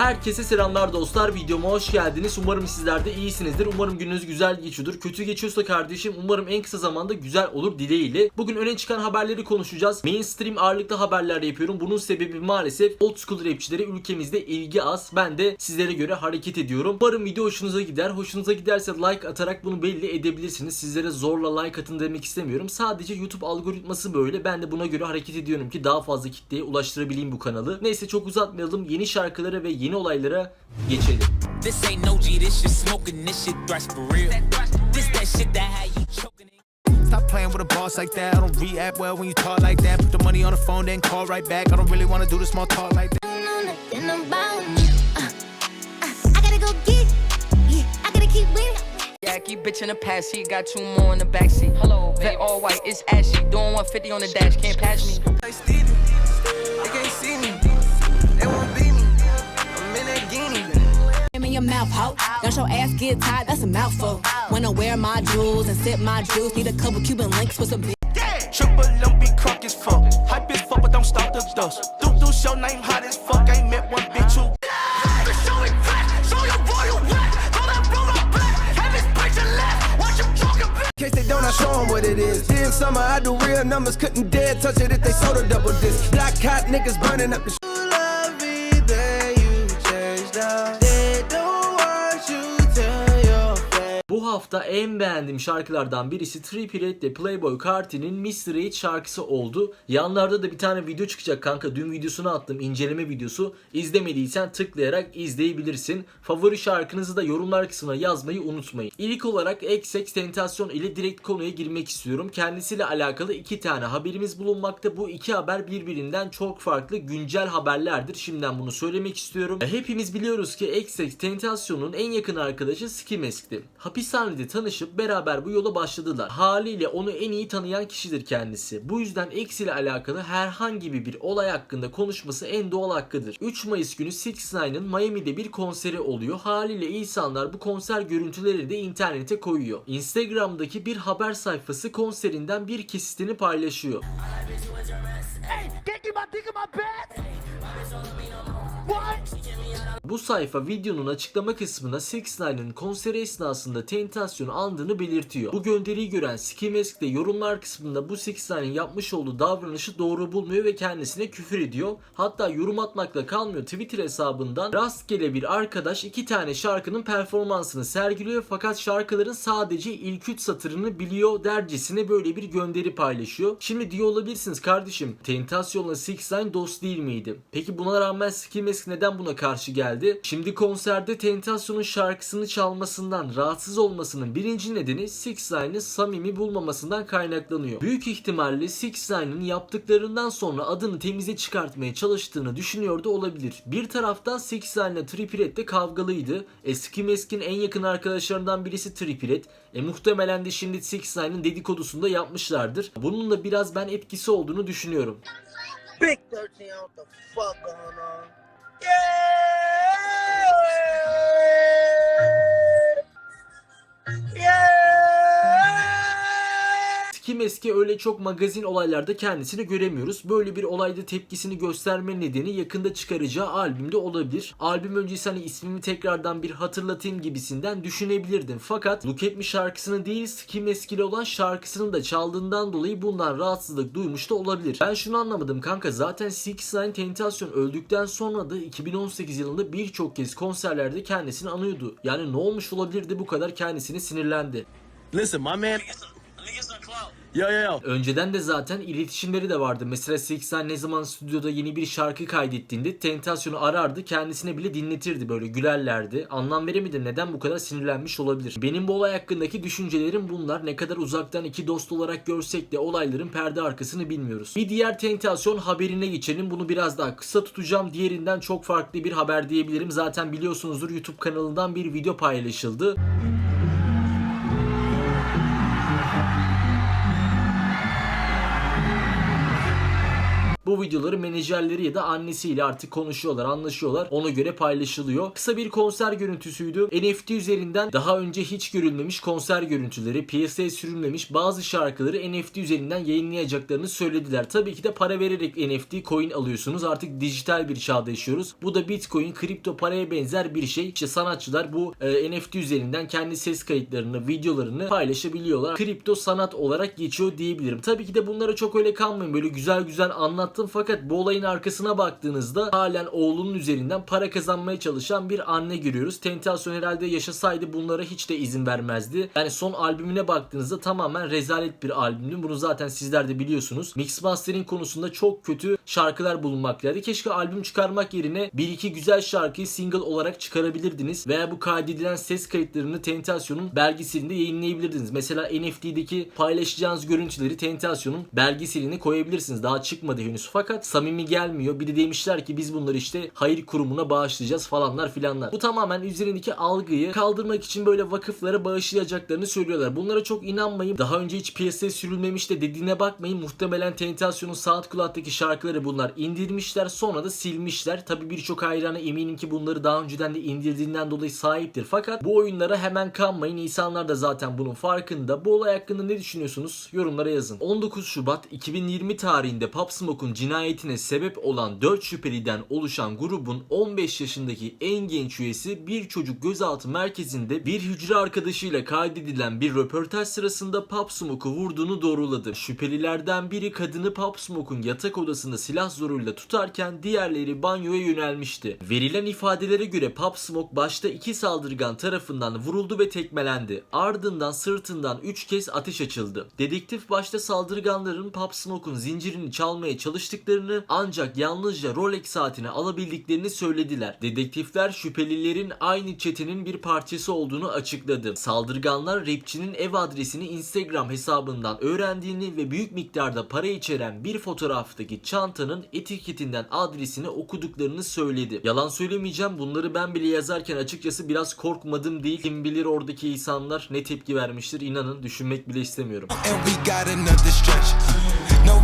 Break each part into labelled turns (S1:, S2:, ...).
S1: Herkese selamlar dostlar. Videoma hoş geldiniz. Umarım sizler de iyisinizdir. Umarım gününüz güzel geçiyordur. Kötü geçiyorsa kardeşim umarım en kısa zamanda güzel olur dileğiyle. Bugün öne çıkan haberleri konuşacağız. Mainstream ağırlıklı haberler yapıyorum. Bunun sebebi maalesef old school rapçilere ülkemizde ilgi az. Ben de sizlere göre hareket ediyorum. Umarım video hoşunuza gider. Hoşunuza giderse like atarak bunu belli edebilirsiniz. Sizlere zorla like atın demek istemiyorum. Sadece YouTube algoritması böyle. Ben de buna göre hareket ediyorum ki daha fazla kitleye ulaştırabileyim bu kanalı. Neyse çok uzatmayalım. Yeni şarkılara ve yeni olaylara geçelim.
S2: This ain't no G, this shit smoking, this shit thrash for real. This that shit that had you choking.
S3: Stop playing with a boss like that. I don't react well when you talk like that. Put the money on the phone, then call right back. I don't really wanna do the small talk like that.
S4: know nothing about me. Uh, uh, I gotta go get, yeah, I gotta keep winning.
S5: Jackie, bitch in the past seat, got two more in the backseat. Hello, vet all white, it's ashy. Doing 150 on the dash, can't pass me.
S6: Ass get tired, that's a mouthful. Wanna wear my jewels and sip my juice. Need a couple Cuban links with some big.
S3: Triple M be crunk as fuck. Hype as fuck, but don't stop the dust. Do do show name hot as fuck. Ain't met one bitch who.
S7: In case they don't, I show 'em what it is. Then summer, I do real numbers. Couldn't dare touch it if they sold a double disc. Black hot niggas burning up the
S1: Bu hafta en beğendiğim şarkılardan birisi Trippie Redd ile Playboy Carti'nin Mr. H şarkısı oldu. Yanlarda da bir tane video çıkacak kanka. Dün videosunu attım. inceleme videosu. İzlemediysen tıklayarak izleyebilirsin. Favori şarkınızı da yorumlar kısmına yazmayı unutmayın. İlk olarak XX Tentasyon ile direkt konuya girmek istiyorum. Kendisiyle alakalı iki tane haberimiz bulunmakta. Bu iki haber birbirinden çok farklı güncel haberlerdir. Şimdiden bunu söylemek istiyorum. Hepimiz biliyoruz ki XX Tentasyon'un en yakın arkadaşı Skimesk'ti. Hapishanede tanışıp beraber bu yola başladılar. Haliyle onu en iyi tanıyan kişidir kendisi. Bu yüzden X ile alakalı herhangi bir olay hakkında konuşması en doğal hakkıdır. 3 Mayıs günü 6 ix Miami'de bir konseri oluyor. Haliyle insanlar bu konser görüntüleri de internete koyuyor. Instagram'daki bir haber sayfası konserinden bir kesitini paylaşıyor. Bu sayfa videonun açıklama kısmına 6 ix konseri esnasında tentasyonu andığını belirtiyor. Bu gönderiyi gören Skimesk de yorumlar kısmında bu 6 ix yapmış olduğu davranışı doğru bulmuyor ve kendisine küfür ediyor. Hatta yorum atmakla kalmıyor Twitter hesabından rastgele bir arkadaş iki tane şarkının performansını sergiliyor fakat şarkıların sadece ilk 3 satırını biliyor dercesine böyle bir gönderi paylaşıyor. Şimdi diyor olabilirsiniz kardeşim Tentasyon'la 6 ix dost değil miydi? Peki buna rağmen Skimesk neden buna karşı geldi? Şimdi konserde Tentasyon'un şarkısını çalmasından rahatsız olmasının birinci nedeni 6 ix'in samimi bulmamasından kaynaklanıyor. Büyük ihtimalle 6 ix'in yaptıklarından sonra adını temize çıkartmaya çalıştığını düşünüyor da olabilir. Bir taraftan 6 ix ile Trippie Redd de kavgalıydı. E Skimesk'in en yakın arkadaşlarından birisi Trippie Redd. E muhtemelen de şimdi 6 ix'in dedikodusunu da yapmışlardır. Bunun da biraz ben etkisi olduğunu düşünüyorum.
S7: Big 13, what the fuck going on?
S1: Kim eski öyle çok magazin olaylarda kendisini göremiyoruz. Böyle bir olayda tepkisini gösterme nedeni yakında çıkaracağı albümde olabilir. Albüm öncesi hani ismimi tekrardan bir hatırlatayım gibisinden düşünebilirdim. Fakat Look At Me şarkısını değil Kim eskiyle olan şarkısını da çaldığından dolayı bundan rahatsızlık duymuş da olabilir. Ben şunu anlamadım kanka zaten 6 ix Tentasyon öldükten sonra da 2018 yılında birçok kez konserlerde kendisini anıyordu. Yani ne olmuş olabilirdi bu kadar kendisini sinirlendi.
S3: Listen, my man. Yo, yo, yo.
S1: Önceden de zaten iletişimleri de vardı. Mesela 80 ne zaman stüdyoda yeni bir şarkı kaydettiğinde Tentasyon'u arardı. Kendisine bile dinletirdi böyle gülerlerdi. Anlam veremedim neden bu kadar sinirlenmiş olabilir. Benim bu olay hakkındaki düşüncelerim bunlar. Ne kadar uzaktan iki dost olarak görsek de olayların perde arkasını bilmiyoruz. Bir diğer Tentasyon haberine geçelim. Bunu biraz daha kısa tutacağım. Diğerinden çok farklı bir haber diyebilirim. Zaten biliyorsunuzdur YouTube kanalından bir video paylaşıldı. Bu videoları menajerleri ya da annesiyle artık konuşuyorlar, anlaşıyorlar. Ona göre paylaşılıyor. Kısa bir konser görüntüsüydü. NFT üzerinden daha önce hiç görülmemiş konser görüntüleri, piyasaya sürülmemiş bazı şarkıları NFT üzerinden yayınlayacaklarını söylediler. Tabii ki de para vererek NFT coin alıyorsunuz. Artık dijital bir çağda yaşıyoruz. Bu da Bitcoin, kripto paraya benzer bir şey. İşte sanatçılar bu e, NFT üzerinden kendi ses kayıtlarını, videolarını paylaşabiliyorlar. Kripto sanat olarak geçiyor diyebilirim. Tabii ki de bunlara çok öyle kalmayın. Böyle güzel güzel anlattım fakat bu olayın arkasına baktığınızda halen oğlunun üzerinden para kazanmaya çalışan bir anne görüyoruz. Tentasyon herhalde yaşasaydı bunlara hiç de izin vermezdi. Yani son albümüne baktığınızda tamamen rezalet bir albümdü. Bunu zaten sizler de biliyorsunuz. Mix mastering konusunda çok kötü şarkılar bulunmaktaydı. Keşke albüm çıkarmak yerine bir iki güzel şarkıyı single olarak çıkarabilirdiniz. Veya bu kaydedilen ses kayıtlarını Tentasyon'un belgeselinde yayınlayabilirdiniz. Mesela NFT'deki paylaşacağınız görüntüleri Tentasyon'un belgeseline koyabilirsiniz. Daha çıkmadı henüz fakat samimi gelmiyor. Bir de demişler ki biz bunları işte hayır kurumuna bağışlayacağız falanlar filanlar. Bu tamamen üzerindeki algıyı kaldırmak için böyle vakıflara bağışlayacaklarını söylüyorlar. Bunlara çok inanmayın. Daha önce hiç piyasaya sürülmemiş de dediğine bakmayın. Muhtemelen Tentasyon'un Saat Kulak'taki şarkıları bunlar indirmişler sonra da silmişler. Tabi birçok hayranı eminim ki bunları daha önceden de indirdiğinden dolayı sahiptir. Fakat bu oyunlara hemen kanmayın. İnsanlar da zaten bunun farkında. Bu olay hakkında ne düşünüyorsunuz? Yorumlara yazın. 19 Şubat 2020 tarihinde Pop Smoke'un cinayetine sebep olan 4 şüpheliden oluşan grubun 15 yaşındaki en genç üyesi bir çocuk gözaltı merkezinde bir hücre arkadaşıyla kaydedilen bir röportaj sırasında Pop Smoke'u vurduğunu doğruladı. Şüphelilerden biri kadını Pop Smoke'un yatak odasında silah zoruyla tutarken diğerleri banyoya yönelmişti. Verilen ifadelere göre Pop Smoke başta iki saldırgan tarafından vuruldu ve tekmelendi. Ardından sırtından 3 kez ateş açıldı. Dedektif başta saldırganların Pop Smoke'un zincirini çalmaya çalıştıklarını ancak yalnızca Rolex saatini alabildiklerini söylediler. Dedektifler şüphelilerin aynı çetenin bir parçası olduğunu açıkladı. Saldırganlar rapçinin ev adresini Instagram hesabından öğrendiğini ve büyük miktarda para içeren bir fotoğraftaki çantanın etiketinden adresini okuduklarını söyledi. Yalan söylemeyeceğim bunları ben bile yazarken açıkçası biraz korkmadım değil. Kim bilir oradaki insanlar ne tepki vermiştir inanın düşünmek bile istemiyorum.
S3: And we got another stretch. Come.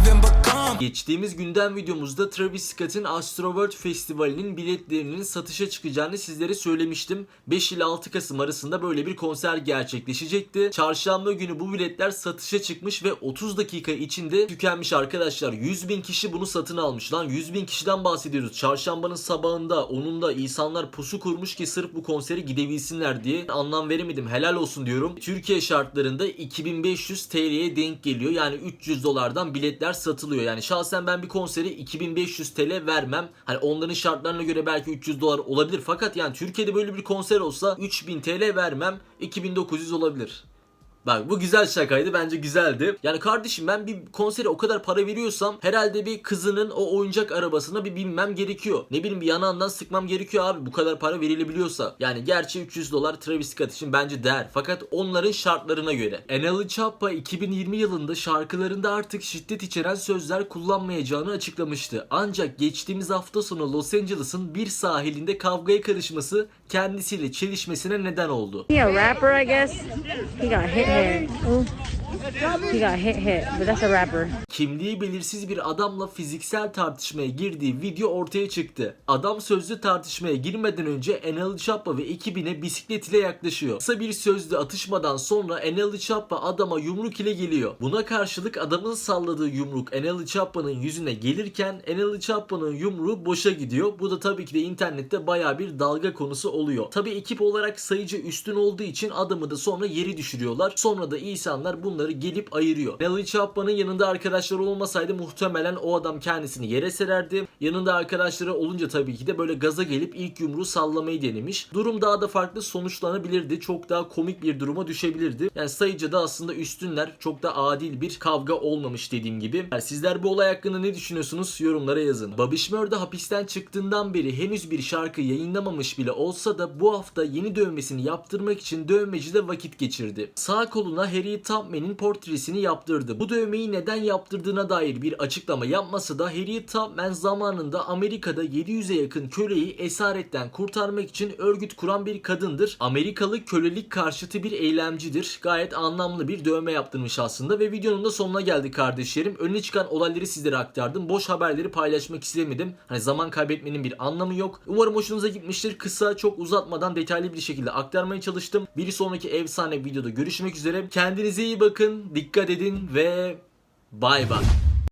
S1: Geçtiğimiz gündem videomuzda Travis Scott'ın Astroworld Festivali'nin biletlerinin satışa çıkacağını sizlere söylemiştim. 5 ile 6 Kasım arasında böyle bir konser gerçekleşecekti. Çarşamba günü bu biletler satışa çıkmış ve 30 dakika içinde tükenmiş arkadaşlar. 100 bin kişi bunu satın almış. Lan 100 bin kişiden bahsediyoruz. Çarşambanın sabahında onun da insanlar pusu kurmuş ki sırf bu konsere gidebilsinler diye anlam veremedim. Helal olsun diyorum. Türkiye şartlarında 2500 TL'ye denk geliyor. Yani 300 dolardan biletler satılıyor. Yani şahsen ben bir konsere 2500 TL vermem. Hani onların şartlarına göre belki 300 dolar olabilir. Fakat yani Türkiye'de böyle bir konser olsa 3000 TL vermem. 2900 olabilir. Bak bu güzel şakaydı bence güzeldi. Yani kardeşim ben bir konsere o kadar para veriyorsam herhalde bir kızının o oyuncak arabasına bir binmem gerekiyor. Ne bileyim bir yanağından sıkmam gerekiyor abi bu kadar para verilebiliyorsa. Yani gerçi 300 dolar Travis Scott için bence değer. Fakat onların şartlarına göre. Enel Chappa 2020 yılında şarkılarında artık şiddet içeren sözler kullanmayacağını açıklamıştı. Ancak geçtiğimiz hafta sonu Los Angeles'ın bir sahilinde kavgaya karışması kendisiyle çelişmesine neden oldu.
S8: He a rapper, I guess. He got hit hair. Oh. He got hit hit, but that's a rapper.
S1: kimliği belirsiz bir adamla fiziksel tartışmaya girdiği video ortaya çıktı. Adam sözlü tartışmaya girmeden önce Enel Chappa ve ekibine bisiklet ile yaklaşıyor. Kısa bir sözlü atışmadan sonra Enel Chappa adama yumruk ile geliyor. Buna karşılık adamın salladığı yumruk Enel Chappa'nın yüzüne gelirken Enel Chappa'nın yumruğu boşa gidiyor. Bu da tabii ki de internette baya bir dalga konusu oluyor. Tabii ekip olarak sayıcı üstün olduğu için adamı da sonra yeri düşürüyorlar. Sonra da insanlar bunları gelip ayırıyor. Enel Chappa'nın yanında arkadaşları olmasaydı muhtemelen o adam kendisini yere sererdi. Yanında arkadaşları olunca tabii ki de böyle gaza gelip ilk yumruğu sallamayı denemiş. Durum daha da farklı sonuçlanabilirdi. Çok daha komik bir duruma düşebilirdi. Yani sayıcıda aslında üstünler çok da adil bir kavga olmamış dediğim gibi. Yani sizler bu olay hakkında ne düşünüyorsunuz? Yorumlara yazın. Babiş Mörde hapisten çıktığından beri henüz bir şarkı yayınlamamış bile olsa da bu hafta yeni dövmesini yaptırmak için dövmecide vakit geçirdi. Sağ koluna Harry Tubman'in portresini yaptırdı. Bu dövmeyi neden yaptırdığına dair bir açıklama yapmasa da Harriet Tubman zamanında Amerika'da 700'e yakın köleyi esaretten kurtarmak için örgüt kuran bir kadındır. Amerikalı kölelik karşıtı bir eylemcidir. Gayet anlamlı bir dövme yaptırmış aslında ve videonun da sonuna geldik kardeşlerim. Önüne çıkan olayları sizlere aktardım. Boş haberleri paylaşmak istemedim. Hani zaman kaybetmenin bir anlamı yok. Umarım hoşunuza gitmiştir. Kısa çok uzatmadan detaylı bir şekilde aktarmaya çalıştım. Bir sonraki efsane videoda görüşmek üzere. Kendinize iyi bakın, dikkat edin ve bay bay.